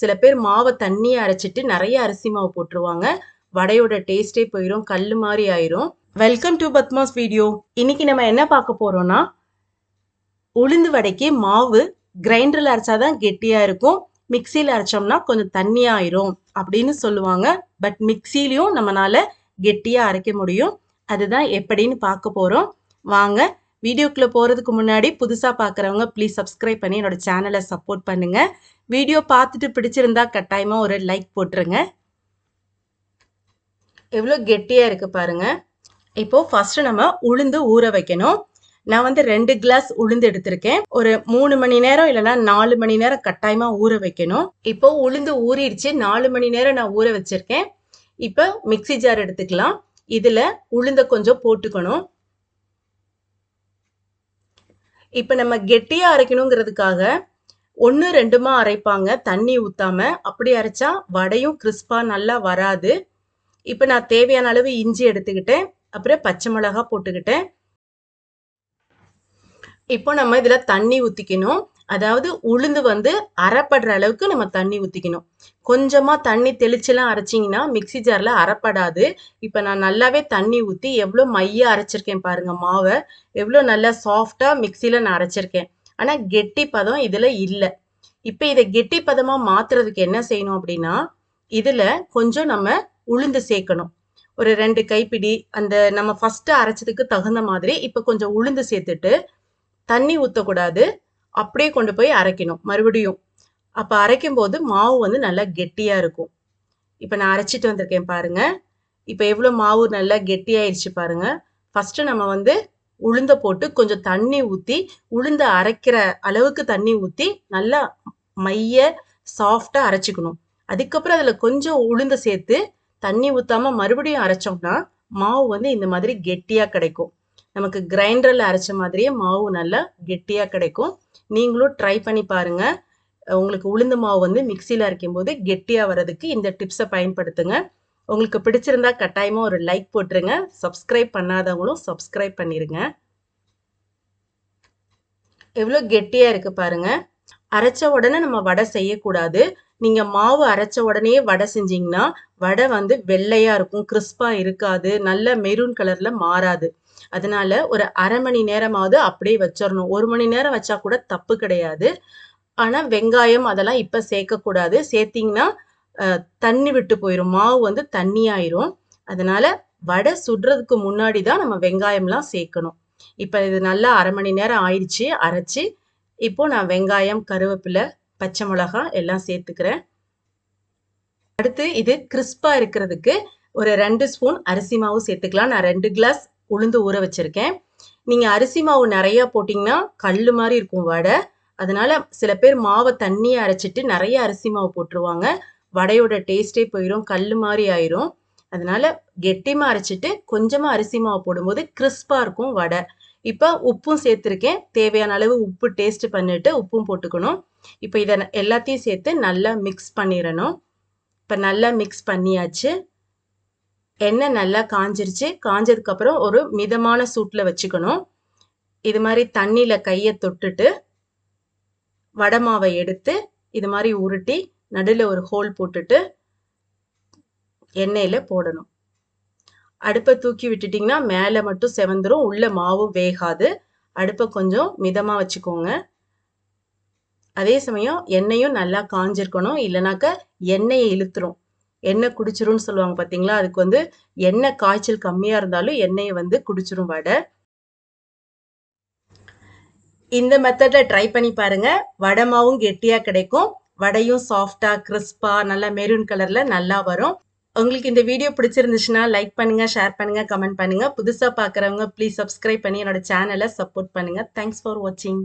சில பேர் மாவை தண்ணியை அரைச்சிட்டு நிறைய அரிசி மாவு போட்டுருவாங்க. வடையோட டேஸ்டே போயிடும் கல் மாதிரி ஆயிரும். Welcome to Padma's video. இன்னைக்கு நம்ம என்ன பார்க்க போறோம்னா உளுந்து வடைக்கு மாவு கிரைண்டரில் அரைச்சாதான் கெட்டியா இருக்கும். மிக்சியில் அரைச்சோம்னா கொஞ்சம் தண்ணியாயிரும் அப்படின்னு சொல்லுவாங்க. பட் மிக்சிலையும் நம்மளால கெட்டியா அரைக்க முடியும். அதுதான் எப்படின்னு பார்க்க போறோம். வாங்க வீடியோக்குள்ளே போகிறதுக்கு முன்னாடி புதுசாக பார்க்குறவங்க ப்ளீஸ் சப்ஸ்கிரைப் பண்ணி என்னோட சேனலை சப்போர்ட் பண்ணுங்கள் வீடியோ பார்த்துட்டு பிடிச்சிருந்தா கட்டாயமாக ஒரு லைக் போட்டுருங்க. எவ்வளோ கெட்டியாக இருக்குது பாருங்கள் இப்போது ஃபஸ்ட்டு நம்ம உளுந்து ஊற வைக்கணும். நான் வந்து ரெண்டு கிளாஸ் உளுந்து எடுத்திருக்கேன். ஒரு மூணு மணி நேரம் இல்லைன்னா நாலு மணி நேரம் கட்டாயமாக ஊற வைக்கணும். இப்போ உளுந்து ஊறிடுச்சு. நாலு மணி நேரம் நான் ஊற வச்சிருக்கேன். இப்போ மிக்ஸி ஜார் எடுத்துக்கலாம். இதில் உளுந்தை கொஞ்சம் போட்டுக்கணும். இப்போ நம்ம கெட்டியாக அரைக்கணுங்கிறதுக்காக ஒன்று ரெண்டுமா அரைப்பாங்க. தண்ணி ஊற்றாம அப்படி அரைச்சா வடையும் கிறிஸ்பாக நல்லா வராது. இப்போ நான் தேவையான அளவு இஞ்சி எடுத்துக்கிட்டேன். அப்புறம் பச்சை மிளகா போட்டுக்கிட்டேன். இப்போ நம்ம இதில் தண்ணி ஊற்றிக்கணும் அதாவது உளுந்து வந்து அரைப்படுற அளவுக்கு நம்ம தண்ணி ஊற்றிக்கணும் கொஞ்சமாக தண்ணி தெளிச்செல்லாம் அரைச்சிங்கன்னா மிக்ஸி ஜாரில் அரைப்படாது. இப்போ நான் நல்லாவே தண்ணி ஊற்றி எவ்வளோ மையாக அரைச்சிருக்கேன் பாருங்கள் மாவை. எவ்வளோ நல்லா சாஃப்டாக மிக்சியில் நான் அரைச்சிருக்கேன். ஆனால் கெட்டி பதம் இதில் இல்லை. இப்போ இதை கெட்டி பதமாக மாற்றுறதுக்கு என்ன செய்யணும் அப்படின்னா இதில் கொஞ்சம் நம்ம உளுந்து சேர்க்கணும். ஒரு ரெண்டு கைப்பிடி அந்த நம்ம ஃபஸ்ட்டு அரைச்சதுக்கு தகுந்த மாதிரி இப்போ கொஞ்சம் உளுந்து சேர்த்துட்டு தண்ணி ஊற்றக்கூடாது அப்படியே கொண்டு போய் அரைக்கணும் மறுபடியும். அப்போ அரைக்கும் போது மாவு வந்து நல்லா கெட்டியாக இருக்கும். இப்போ நான் அரைச்சிட்டு வந்திருக்கேன் பாருங்க. இப்போ எவ்வளோ மாவு நல்லா கெட்டியாயிருச்சு பாருங்க. ஃபஸ்ட்டு நம்ம வந்து உளுந்த போட்டு கொஞ்சம் தண்ணி ஊற்றி உளுந்த அரைக்கிற அளவுக்கு தண்ணி ஊற்றி நல்லா மைய சாஃப்டா அரைச்சிக்கணும். அதுக்கப்புறம் அதில் கொஞ்சம் உளுந்த சேர்த்து தண்ணி ஊத்தாம மறுபடியும் அரைச்சோம்னா மாவு வந்து இந்த மாதிரி கெட்டியா கிடைக்கும். நமக்கு கிரைண்டரில் அரைச்ச மாதிரியே மாவு நல்லா கெட்டியாக கிடைக்கும். நீங்களும் ட்ரை பண்ணி பாருங்க. உங்களுக்கு உளுந்த மாவு வந்து மிக்சியில் அரைக்கும் போது கெட்டியாக வர்றதுக்கு இந்த டிப்ஸை பயன்படுத்துங்க. உங்களுக்கு பிடிச்சிருந்தா கட்டாயமாக ஒரு லைக் போட்டுருங்க. சப்ஸ்கிரைப் பண்ணாதவங்களும் சப்ஸ்கிரைப் பண்ணிடுங்க எவ்வளோ கெட்டியாக இருக்குது பாருங்க. அரைச்ச உடனே நம்ம வடை செய்யக்கூடாது. நீங்க மாவு அரைச்ச உடனே வடை செஞ்சீங்கன்னா வடை வந்து வெள்ளையா இருக்கும் கிறிஸ்பா இருக்காது நல்ல மெரூன் கலர்ல மாறாது. அதனால ஒரு அரை மணி நேரமாவது அப்படியே வச்சிடணும் ஒரு மணி நேரம் வச்சா கூட தப்பு கிடையாது. ஆனா வெங்காயம் அதெல்லாம் இப்ப சேர்க்க கூடாது சேர்த்தீங்கன்னா தண்ணி விட்டு போயிடும் மாவு வந்து தண்ணி ஆயிரும் அதனால வடை சுடுறதுக்கு முன்னாடி தான் நம்ம வெங்காயம்லாம் சேர்க்கணும். இப்போ இது நல்லா அரை மணி நேரம் ஆயிடுச்சு. அரைச்சி இப்போ நான் வெங்காயம் கருவேப்பிலை பச்சை மிளகாய் எல்லாம் சேர்த்துக்கிறேன். அடுத்து இது கிறிஸ்பாக இருக்கிறதுக்கு ஒரு ரெண்டு ஸ்பூன் அரிசி மாவு சேர்த்துக்கலாம். நான் ரெண்டு கிளாஸ் உளுந்து ஊற வச்சுருக்கேன். நீங்கள் அரிசி மாவு நிறையா போட்டிங்கன்னா கல் மாதிரி இருக்கும் வடை. அதனால சில பேர் மாவை தண்ணியை அரைச்சிட்டு நிறைய அரிசி மாவு போட்டுருவாங்க. வடையோட டேஸ்டே போயிடும் கல் மாதிரி ஆயிரும். அதனால கெட்டிமா அரைச்சிட்டு கொஞ்சமா அரிசி மாவு போடும்போது கிறிஸ்பா இருக்கும் வடை. இப்போ உப்பும் சேர்த்துருக்கேன். தேவையான அளவு உப்பு டேஸ்ட் பண்ணிட்டு உப்பும் போட்டுக்கணும். இப்போ இதை எல்லாத்தையும் சேர்த்து நல்லா மிக்ஸ் பண்ணிடணும். இப்போ நல்லா மிக்ஸ் பண்ணியாச்சு. எண்ணெய் நல்லா காஞ்சிருச்சு. காஞ்சதுக்கப்புறம் ஒரு மிதமான சூட்டில் வச்சுக்கணும். இது மாதிரி தண்ணியில் கையை தொட்டுட்டு வடை மாவை எடுத்து இது மாதிரி உருட்டி நடுவில் ஒரு ஹோல் போட்டுட்டு எண்ணெயில் போடணும். அடுப்பை தூக்கி விட்டுட்டிங்கன்னா மேலே மட்டும் செவந்துரும் உள்ள மாவும் வேகாது. அடுப்பை கொஞ்சம் மிதமாக வச்சுக்கோங்க. அதே சமயம் எண்ணெயும் நல்லா காஞ்சிருக்கணும். இல்லைனாக்கா எண்ணெயை இழுத்துரும். எண்ணெய் குடிச்சிரும்னு சொல்லுவாங்க பார்த்தீங்களா அதுக்கு வந்து எண்ணெய் காய்ச்சல் கம்மியாக இருந்தாலும் எண்ணெயை வந்து குடிச்சிரும் வடை. இந்த மெத்தடில் ட்ரை பண்ணி பாருங்கள் வடை மாவும் கெட்டியாக கிடைக்கும். வடையும் சாஃப்டா கிறிஸ்பா நல்லா மெரூன் கலர்ல நல்லா வரும். உங்களுக்கு இந்த வீடியோ பிடிச்சிருந்துச்சுன்னா லைக் பண்ணுங்க ஷேர் பண்ணுங்க கமெண்ட் பண்ணுங்க. புதுசா பாக்குறவங்க ப்ளீஸ் சப்ஸ்கிரைப் பண்ணி என்னோட சேனலை சப்போர்ட் பண்ணுங்க. தேங்க்ஸ் ஃபார் வாட்சிங்